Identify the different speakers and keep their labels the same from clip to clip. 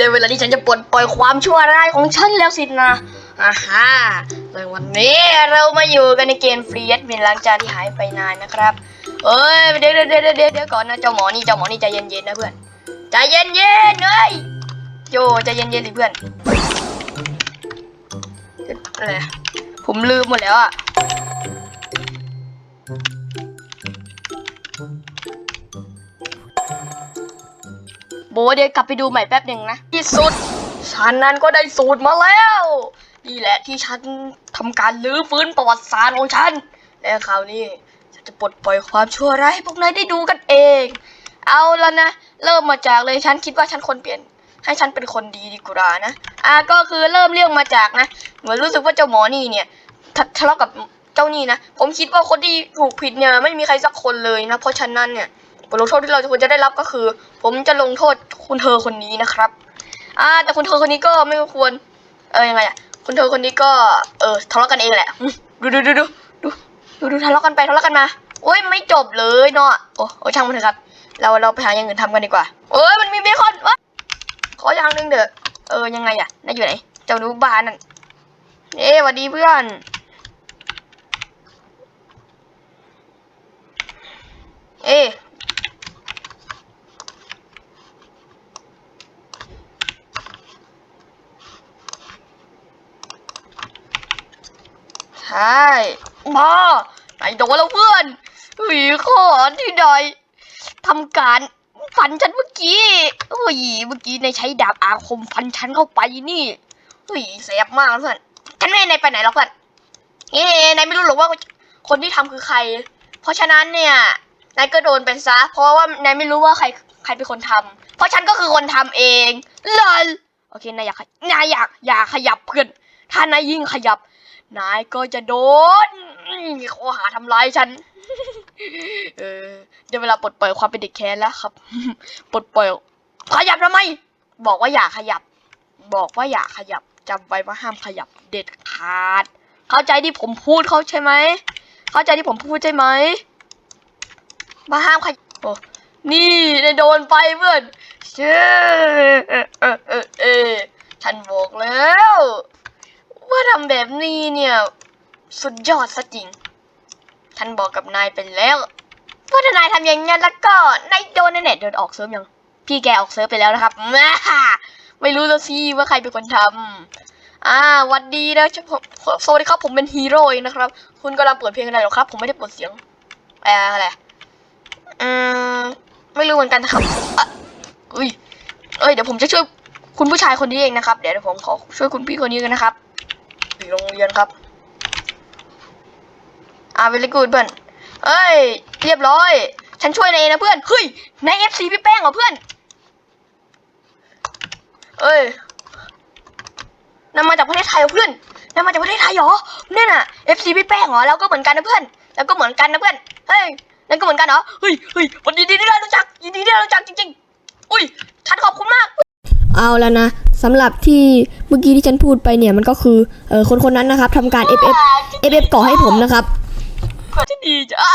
Speaker 1: ในเวลาที่ฉันจะปลดปล่อยความชั่วร้ายของฉันแล้วสินะอ่าฮะในวันนี้เรามาอยู่กันในเกมฟรีแอดมินหลังจากที่หายไปนานนะครับเอ้ยเดี๋ยวเดี๋ยวเดี๋ยวเดี๋ยวก่อนนะเจ้าหมอนี่เจ้าหมอนี่ใจเย็นๆนะเพื่อนใจเย็นๆเฮ้ยโจใจเย็นๆสิเพื่อนอะไรผมลืมหมดแล้วอะ โบเดี๋ยวกลับไปดูใหม่แป๊บหนึ่งนะ ที่สุด ฉันนั้นก็ได้สูตรมาแล้ว นี่แหละที่ฉันทำการลื้อฟื้นประวัติศาสตร์ของฉัน และคราวนี้ฉันจะปลดปล่อยความชั่วร้ายให้พวกนายได้ดูกันเอง เอาแล้วนะ เริ่มมาจากเลยฉันคิดว่าฉันควรเปลี่ยน ให้ฉันเป็นคนดีดีกว่านะ อะก็คือเริ่มเรื่องมาจากนะ เหมือนรู้สึกว่าเจ้าหมอนี่เนี่ยทะทะเลาะกับเจ้านี่นะ ผมคิดว่าคนที่ถูกผิดเนี่ยไม่มีใครสักคนเลยนะ เพราะฉะนั้นเนี่ย บทลงโทษที่เราควรจะได้รับก็คือ ผมจะลงโทษคุณเธอคนนี้นะครับอ่าแต่คุณเธอคนนี้ก็ไม่ควร เออยังไงอะคุณเธอคนนี้ก็ เออทะเลาะกันเองแหละดูดูดูดูดูดูดูทะเลาะกันไปทะเลาะกันมาโอ้ยไม่จบเลยเนาะโอ้โอช่างมันเถอะครับ เราเราไปหาอย่างอื่นทำกันดีกว่าเอ้ยมันมีเบคอนวะขออย่างหนึ่งเถอะเออยังไงอะนายอยู่ไหนเจ้าดูบ้านนั่นเอ๊ะสวัสดีเพื่อนเอ๊ะ ใช่ มาไหนโดนแล้วเพื่อนเฮ้ยขอที่ใดทำการฟันฉันเมื่อกี้เฮ้ยเมื่อกี้ในายใช้ดาบอาคมฟันฉันเข้าไปนี่เฮ้ยแสบมากเพื่อนฉันไม่ให้นไปไหนหรอกเพื่อนเอ๊ะนายไม่รู้หรอกว่าคนที่ทำคือใคร เพราะฉะนั้นเนี่ยนายก็โดนไปซะ เพราะว่านายไม่รู้ว่าใครใครเป็นคนทำเพราะฉันก็คือคนทำเองเลลโอเคนายอยากนายอยากอย่าขยับเพื่อน ถ้านายยิ่งขยับ นายก็จะโดนข้อหาทำร้ายฉัน เออเดี๋ยวเวลาปลดปล่อยความเป็นเด็กแค้นแล้วครับ ปลดปล่อย ขยับทำไม บอกว่าอย่าขยับ บอกว่าอย่าขยับจำไว้ว่าห้ามขยับเด็ดขาด เข้าใจที่ผมพูดเขาใช่ไหม เข้าใจที่ผมพูดใช่ไหมมาห้ามขยับโอ้นี่ได้โดนไปเพื่อนเชื่อเออเออเออฉันบอกแล้ว ว่าทำแบบนี้เนี่ย สุดยอดซะจริงฉันบอกกับนายไปแล้วว่าถ้านายทำอย่างนั้นแล้วก็นายโดนแน่ๆโดนออกเซิร์ฟยัง พี่แกออกเซิร์ฟไปแล้วนะครับม่ไม่รู้แล้วสิว่าใครเป็นคนทำอ่าวันดีนะผมสวัสดีครับผมเป็นฮีโร่เองนะครับ คุณกำลังเปิดเพลงอะไรหรอครับ ผมไม่ได้เปิดเสียงอะไรอืมไม่รู้เหมือนกันนะครับอุ้ยเอ้ยเดี๋ยวผมจะช่วยคุณผู้ชายคนนี้เองนะครับ เดี๋ยวผมขอช่วยคุณพี่คนนี้กันนะครับ อยู่โรงเรียนครับ อ่าเวลิกูดเพื่อน เอ้ย เรียบร้อย ฉันช่วยนายเองนะเพื่อน เฮ้ยนายเอฟซีพี่แป้งเหรอเพื่อน เอ้ยนำมาจากประเทศไทยเหรอเพื่อนนำมาจากประเทศไทยเหรอเนี่ยน่ะเอฟซีพี่แป้งเหรอแล้วก็เหมือนกันนะเพื่อนแล้วก็เหมือนกันนะเพื่อน เฮ้ยนั่นก็เหมือนกันเหรอ เฮ้ยเฮ้ยวันดีที่ได้รู้จักยินดีที่ได้รู้จักจริงๆ อุ้ยฉันขอบคุณมาก
Speaker 2: เอาแล้วนะสำหรับที่เมื่อกี้ที่ฉันพูดไปเนี่ยมันก็คือเออคนคนนั้นนะครับทำการ FF FF ก่อให้ผมนะครับ
Speaker 1: เพื่อนที่ดีจ้า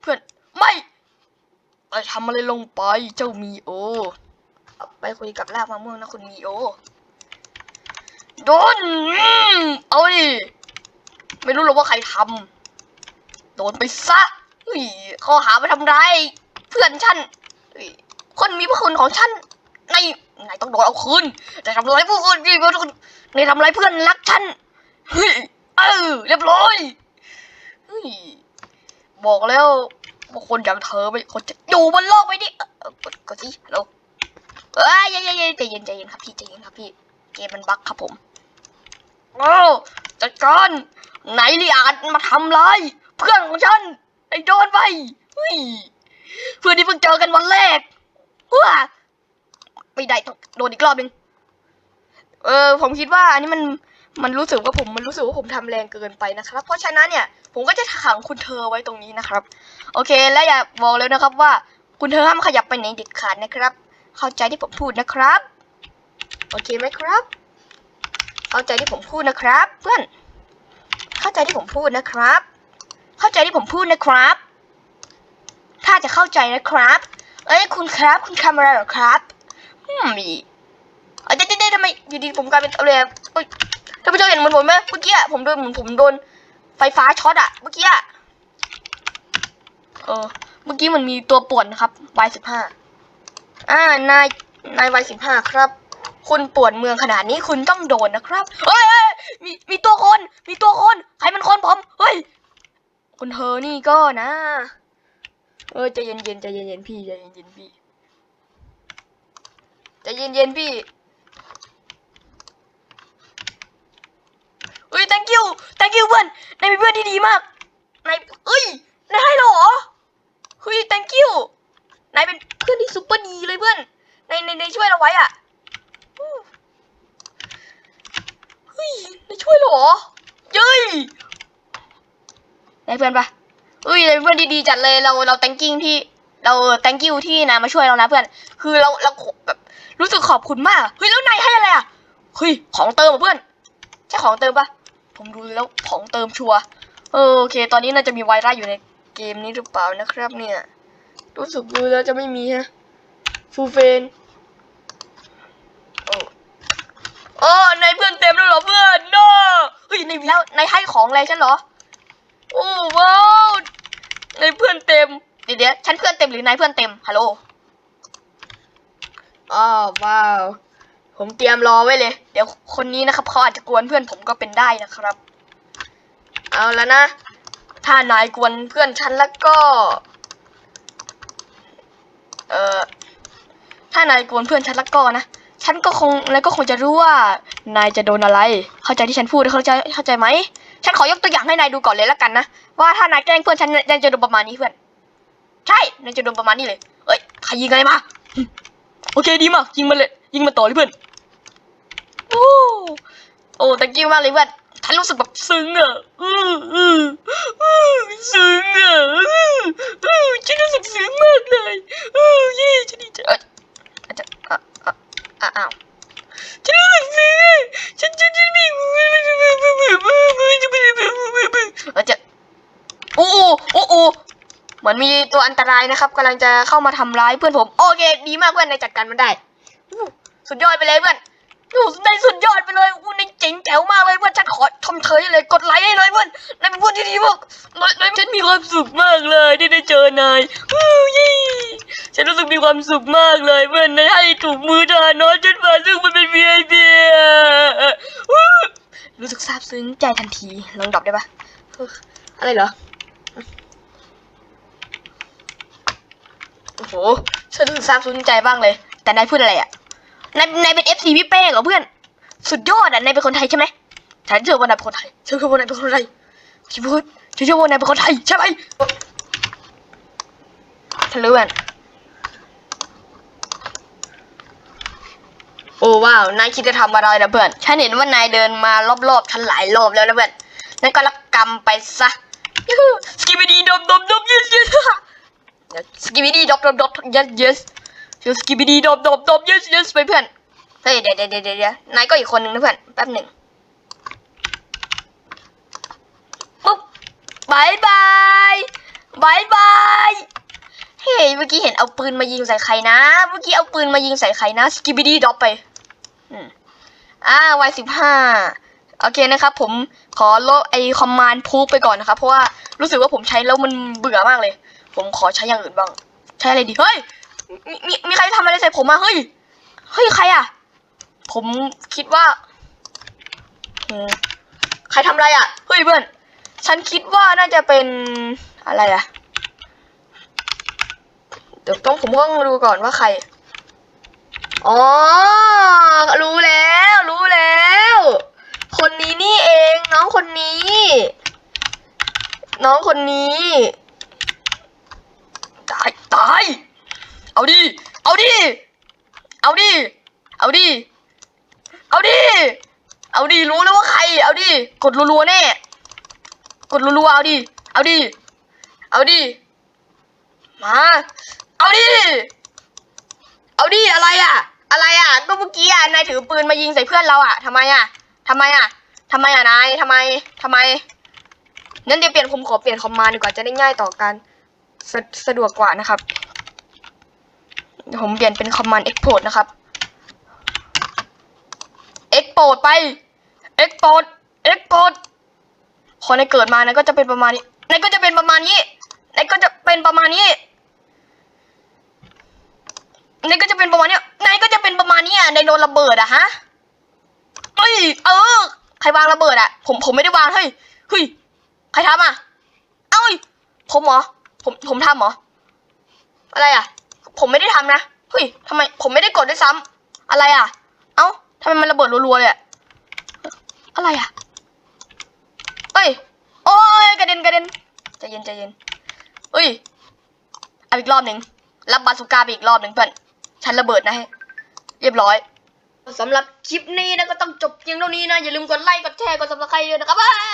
Speaker 1: เพื่อนไม่ไปทำอะไรลงไปเจ้ามีโอไปคุยกับลากมะม่วงนะคุณมีโอโดนอืมเอาดิไม่รู้หรอกว่าใครทำโดนไปซะเฮ้ยข้อหาไปทำร้ายเพื่อนฉันคนมีพระคุณของฉัน นไหนต้องโดนเอาคืนแต่ทำร้ายผู้คนที่ในทำร้ายเพื่อนรักฉันเฮ้ยเออเรียบร้อยเฮ้ยบอกแล้วว่าคนอย่างเธอไม่คนจะอยู่บนโลกไปดิเออเออกดกดสิฮัลโหลเอ้ยเย็นเย็นใจเย็นใจเย็นครับพี่ใจเย็นครับพี่เกมมันบั๊กครับผมโอ้จัดการไหนลิอาจมาทำร้ายเพื่อนของฉันไอ้โดนไปเฮ้ยเพื่อนที่เพิ่งเจอกันวันแรกว้า ไม่ได้ต้องโดนอีกรอบหนึ่งเออ ผมคิดว่าอันนี้มันมันรู้สึกว่าผมมันรู้สึกว่าผมทำแรงเกินไปนะครับ เพราะฉะนั้นเนี่ยผมก็จะขังคุณเธอไว้ตรงนี้นะครับ โอเค และอย่าบอกเลยนะครับว่า คุณเธอห้ามขยับไปไหนเด็ดขาดนะครับ เข้าใจที่ผมพูดนะครับ โอเคไหมครับ เข้าใจที่ผมพูดนะครับ เพื่อน เข้าใจที่ผมพูดนะครับ เข้าใจที่ผมพูดนะครับ ถ้าจะเข้าใจนะครับ เอ้ยคุณครับ คุณทำอะไรหรอครับ อืมมีเอ้ยเจ๊เจ๊เจ๊ทำไมอยู่ดีผมกลายเป็นอะไรเอ้ยท่านผู้ชมเห็นเหมือนผมไหมเมื่อกี้ผมโดนเหมือนผมโดนไฟฟ้าช็อตอะเมื่อกี้เออ เมื่อกี้มันมีตัวป่วนนะครับ Y สิบห้าอ่านายนาย Y สิบห้าครับ คุณป่วนเมืองขนาดนี้คุณต้องโดนนะครับเฮ้ยเฮ้ยมีมีตัวคน มีตัวคน ใครมันคนผมเฮ้ยคนเธอนี่ก็นะ เออใจเย็นๆใจเย็นๆพี่ใจเย็นๆพี่ จเย็นเย็นๆพี่เฮ้ย thank you thank you เพื่อนนายเป็นเพื่อนที่ดีมากนายเอ้ยนายให้เหรอเฮ้ย thank you นายเป็นเพื่อนที่ซุปเปอร์ดีเลยเพื่อนนายนายนช่วยเราไว้อะเฮ้ยนายช่วยเหรอเย้ยนายเพื่อนปะเอ้ยนายเพื่อนดีๆจัดเลยเราเรา thanking ที่เรา thank you ที่นายมาช่วยเรานะเพื่อน คือเราเราแบบ รู้สึกขอบคุณมาก เฮ้ยแล้วนายให้อะไรอะ เฮ้ยของเติมเหรอเพื่อน ใช่ของเติมปะผมดูแล้วของเติมชัวเออโอเค ตอนนี้น่าจะมีไวรัสอยู่ในเกมนี้หรือเปล่านะครับ เนี่ย รู้สึกดูแล้วจะไม่มีฮะฟูเฟนโอ้โอ้นายเพื่อนเต็มแล้วเหรอเพื่อนโนเฮ้ยในแล้วนายให้ของอะไรฉันเหรอ โอ้ว้าวในเพื่อนเต็มเดี๋ยวเดี๋ยวฉันเพื่อนเต็มหรือนายเพื่อนเต็มฮัลโหล อ้าวว้าว ผมเตรียมรอไว้เลย เดี๋ยวคนนี้นะครับเขาอาจจะกวนเพื่อนผมก็เป็นได้นะครับ เอาแล้วนะ ถ้านายกวนเพื่อนฉันแล้วก็ เอ่อ ถ้านายกวนเพื่อนฉันแล้วก็นะ ฉันก็คงแล้วก็คงจะรู้ว่านายจะโดนอะไร เข้าใจที่ฉันพูดเข้าใจเข้าใจไหม ฉันขอยกตัวอย่างให้นายดูก่อนเลยแล้วกันนะ ว่าถ้านายแกล้งเพื่อนฉันนายจะโดนประมาณนี้เพื่อน ใช่ นายจะโดนประมาณนี้เลย เอ้ย ใครยิงอะไรมา โอเคดีมากยิงมันเลยยิงมันต่อเลยเพื่อนโอ้โอ้ตะกี้มากเลยเพื่อนฉันรู้สึกแบบซึ้งอะอืออือ ตัวอันตรายนะครับกำลังจะเข้ามาทำร้ายเพื่อนผม โอเค ดีมากเพื่อนนายจัดการมันได้ สุดยอดไปเลยเพื่อนอู้นายสุดยอดไปเลยอู้นเจ๋งแจ๋วมากเลยเพื่อนฉันขอชมเชยเลยกดไลค์ให้หน่อยเพื่อนนายเป็นเพื่อนที่ดีมากนายนายฉันมีความสุขมากเลยที่ได้เจอนายอู้ยี่ฉันรู้สึกมีความสุขมากเลยเพื่อนนายให้ถูกมือทานอสฉันมาซึ่งมันเป็น VIP อะอู้รู้สึกซาบซึ้งใจทันทีลองดรอปได้ปะอะไรเหรอ โอ้โหฉันรู้สึกซาบซึ้งใจบ้างเลย แต่นายพูดอะไรอะนายนายเป็น FC พี่เป้งเหรอเพื่อน สุดยอดอะนายเป็นคนไทยใช่ไหมฉันเชื่อว่านายเป็นคนไทยฉันเชื่อว่านายเป็นคนไทยฉันพูดฉันเชื่อว่านายเป็นคนไทยใช่ไหมฉันรู้เพื่อนโอ้ว้าวนายคิดจะทำอะไรนะเพื่อนฉันเห็นว่านายเดินมารอบๆฉันหลายรอบแล้วนะเพื่อนนั่นก็ละกรรมไปซะสกิบดีดมดมดม yes yes สกิบิดีดมดมดม yes yes สกิบิดีดมดมดม yes yes ไปเพื่อนเฮ้ยเดี๋ยวเดี๋ยวเดี๋ยวเดะนายก็อีกคนนึงนะเพื่อนแป๊บหนึ่งปุ๊บบายบายบายบายเฮ้ยเมื่อกี้เห็นเอาปืนมายิงใส่ใครนะ เมื่อกี้เอาปืนมายิงใส่ใครนะสกิบิดีดอปไปอ่าวัยสิบห้าโอเคนะครับ ผมขอลบไอคอมมานด์พูไปก่อนนะครับ เพราะว่ารู้สึกว่าผมใช้แล้วมันเบื่อมากเลย ผมขอใช้อย่างอื่นบ้าง ใช้อะไรดี เฮ้ย มี มีใครทำอะไรใส่ผมมาเฮ้ย เฮ้ย ใครอะ ผมคิดว่า ใครทำอะไรอะ เฮ้ยเพื่อน ฉันคิดว่าน่าจะเป็นอะไรอะ เดี๋ยวต้องผมต้องดูก่อนว่าใคร อ๋อ รู้แล้ว รู้แล้ว คนนี้นี่เอง น้องคนนี้ น้องคนนี้ ตาย เอาดิ เอาดิ เอาดิ เอาดิ เอาดิ เอาดิ รู้แล้วว่าใคร เอาดิ กดรัวๆแน่ กดรัวๆ เอาดิ เอาดิ เอาดิ มา เอาดิ เอาดิ อะไรอะ อะไรอะ ก็เมื่อกี้อะ นายถือปืนมายิงใส่เพื่อนเราอะทำไมอะทำไมอะทำไมอะนายทำไมทำไมงั้นเดี๋ยวเปลี่ยนผมขอเปลี่ยนคอมมานด์ดีกว่าจะได้ง่ายต่อการ สะสะดวกกว่านะครับ ผมเปลี่ยนเป็นคอมมานด์เอ็กโพดนะครับโปรดไปเอ็กโปรดเอ็กโปรดพอในเกิดมานะก็จะเป็นประมาณนี้ในก็จะเป็นประมาณนี้ในก็จะเป็นประมาณนี้ในก็จะเป็นประมาณนี้ในก็จะเป็นประมาณนี้อะในโดนระเบิดอะฮะเอ้ยเออใครวางระเบิดอะผมผมไม่ได้วางเฮ้ยเฮ้ยใครทำอะเอ้ยผมเหรอ ผมผมทำเหรอ อะไรอะ ผมไม่ได้ทำนะเฮ้ยทำไม ผมไม่ได้กดด้วยซ้ำอะไรอะ เอ้าทำไมมันระเบิดรัวๆเลยอะอะไรอะเอ้ย โอ้ยกระเด็นกระเด็นใจเย็นใจเย็นเอ้ยเอาอีกรอบหนึ่งรับบาสุก้าไปอีกรอบหนึ่งเพื่อนฉันระเบิดนะให้เรียบร้อยสำหรับคลิปนี้นะก็ต้องจบเพียงเท่านี้นะ อย่าลืมกดไลค์กดแชร์กดซับสไครต์ด้วยนะครับบ๊ายบาย